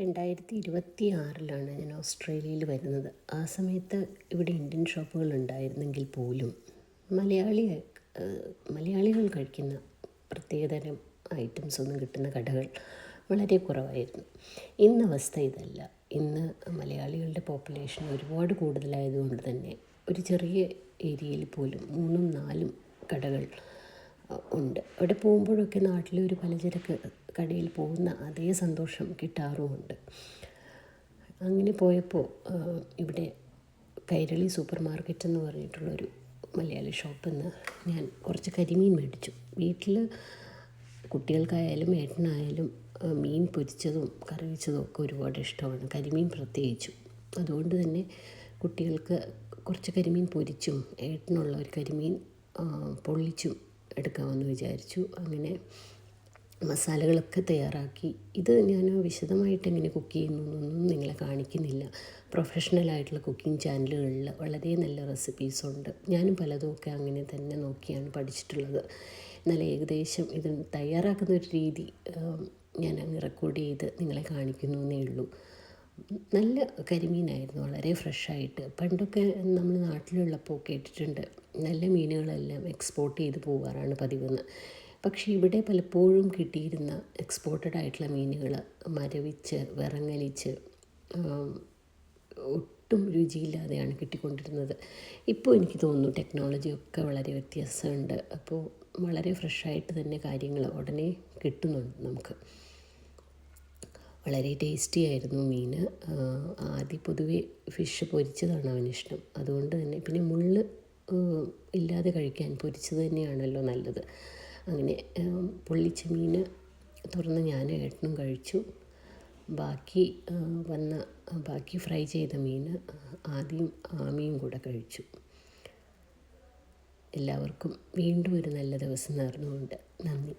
രണ്ടായിരത്തി ഇരുപത്തി ആറിലാണ് ഞാൻ ഓസ്ട്രേലിയയിൽ വരുന്നത്. ആ സമയത്ത് ഇവിടെ ഇന്ത്യൻ ഷോപ്പുകൾ ഉണ്ടായിരുന്നെങ്കിൽ പോലും മലയാളി മലയാളികൾ കഴിക്കുന്ന പ്രത്യേകതരം ഐറ്റംസ് ഒന്നും കിട്ടുന്ന കടകൾ വളരെ കുറവായിരുന്നു. ഇന്ന് അവസ്ഥ ഇതല്ല. ഇന്ന് മലയാളികളുടെ പോപ്പുലേഷൻ ഒരുപാട് കൂടുതലായതുകൊണ്ട് തന്നെ ഒരു ചെറിയ ഏരിയയിൽ പോലും മൂന്നും നാലും കടകൾ ഉണ്ട്. അവിടെ പോകുമ്പോഴൊക്കെ നാട്ടിലൊരു പലചരക്ക് കടയിൽ പോകുന്ന അതേ സന്തോഷം കിട്ടാറുമുണ്ട്. അങ്ങനെ പോയപ്പോൾ ഇവിടെ കൈരളി സൂപ്പർ മാർക്കറ്റ് എന്ന് പറഞ്ഞിട്ടുള്ളൊരു മലയാളി ഷോപ്പിൽ നിന്ന് ഞാൻ കുറച്ച് കരിമീൻ മേടിച്ചു. വീട്ടിൽ കുട്ടികൾക്കായാലും ഏട്ടനായാലും മീൻ പൊരിച്ചതും കറി വെച്ചതും ഒക്കെ ഒരുപാട് ഇഷ്ടമാണ്. കരിമീൻ പ്രത്യേകിച്ചും. അതുകൊണ്ട് തന്നെ കുട്ടികൾക്ക് കുറച്ച് കരിമീൻ പൊരിച്ചും ഏട്ടനുള്ള ഒരു കരിമീൻ പൊള്ളിച്ചും എടുക്കാമെന്ന് വിചാരിച്ചു. അങ്ങനെ മസാലകളൊക്കെ തയ്യാറാക്കി. ഇത് ഞാൻ വിശദമായിട്ട് എങ്ങനെ കുക്ക് ചെയ്യുന്നു എന്നൊന്നും നിങ്ങളെ കാണിക്കുന്നില്ല. പ്രൊഫഷണൽ ആയിട്ടുള്ള കുക്കിംഗ് ചാനലുകളിൽ വളരെ നല്ല റെസിപ്പീസ് ഉണ്ട്. ഞാനും പലതുമൊക്കെ അങ്ങനെ തന്നെ നോക്കിയാണ് പഠിച്ചിട്ടുള്ളത്. എന്നാൽ ഏകദേശം ഇത് തയ്യാറാക്കുന്ന ഒരു രീതി ഞാൻ അങ്ങ് റെക്കോർഡ് ചെയ്ത് നിങ്ങളെ കാണിക്കുന്നു എന്നേ ഉള്ളൂ. നല്ല കരിമീനായിരുന്നു വളരെ ഫ്രഷായിട്ട്. പണ്ടൊക്കെ നമ്മൾ നാട്ടിലുള്ളപ്പോൾ കേട്ടിട്ടുണ്ട് നല്ല മീനുകളെല്ലാം എക്സ്പോർട്ട് ചെയ്ത് പോകാറാണ് പതിവെന്ന്. പക്ഷേ ഇവിടെ പലപ്പോഴും കിട്ടിയിരുന്ന എക്സ്പോർട്ടഡ് ആയിട്ടുള്ള മീനുകൾ മരവിച്ച് വിറങ്ങലിച്ച് ഒട്ടും രുചിയില്ലാതെയാണ് കിട്ടിക്കൊണ്ടിരുന്നത്. ഇപ്പോൾ എനിക്ക് തോന്നുന്നു ടെക്നോളജി ഒക്കെ വളരെ വ്യത്യാസമുണ്ട്. അപ്പോൾ വളരെ ഫ്രഷായിട്ട് തന്നെ കാര്യങ്ങൾ ഉടനെ കിട്ടുന്നുണ്ട് നമുക്ക്. വളരെ ടേസ്റ്റി ആയിരുന്നു മീൻ. ആദ്യം പൊതുവേ ഫിഷ് പൊരിച്ചതാണ് അവനിഷ്ടം അതുകൊണ്ട് തന്നെ പിന്നെ മുള്ള് ഇല്ലാതെ കഴിക്കാൻ പൊരിച്ചത് തന്നെയാണല്ലോ നല്ലത്. അങ്ങനെ പൊള്ളിച്ച മീൻ തുറന്ന് ഞാൻ ഏട്ടനും കഴിച്ചു. ബാക്കി വന്ന ബാക്കി ഫ്രൈ ചെയ്ത മീൻ ആദ്യം ആമിയും കൂടെ കഴിച്ചു. എല്ലാവർക്കും വീണ്ടും ഒരു നല്ല ദിവസം നേർന്നുകൊണ്ട്. നന്ദി.